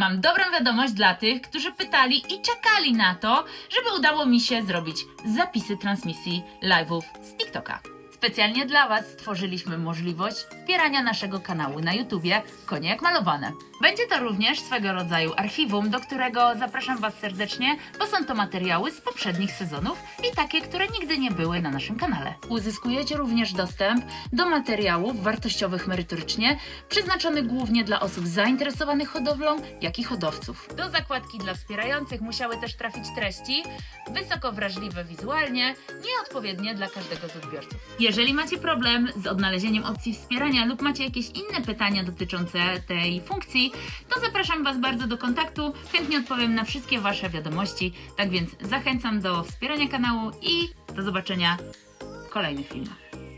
Mam dobrą wiadomość dla tych, którzy pytali i czekali na to, żeby udało mi się zrobić zapisy transmisji live'ów z TikToka. Specjalnie dla Was stworzyliśmy możliwość wspierania naszego kanału na YouTubie Konie jak malowane. Będzie to również swego rodzaju archiwum, do którego zapraszam Was serdecznie, bo są to materiały z poprzednich sezonów i takie, które nigdy nie były na naszym kanale. Uzyskujecie również dostęp do materiałów wartościowych merytorycznie, przeznaczonych głównie dla osób zainteresowanych hodowlą, jak i hodowców. Do zakładki dla wspierających musiały też trafić treści wysoko wrażliwe wizualnie, nieodpowiednie dla każdego z odbiorców. Jeżeli macie problem z odnalezieniem opcji wspierania lub macie jakieś inne pytania dotyczące tej funkcji, to zapraszam Was bardzo do kontaktu. Chętnie odpowiem na wszystkie Wasze wiadomości. Tak więc zachęcam do wspierania kanału i do zobaczenia w kolejnych filmach.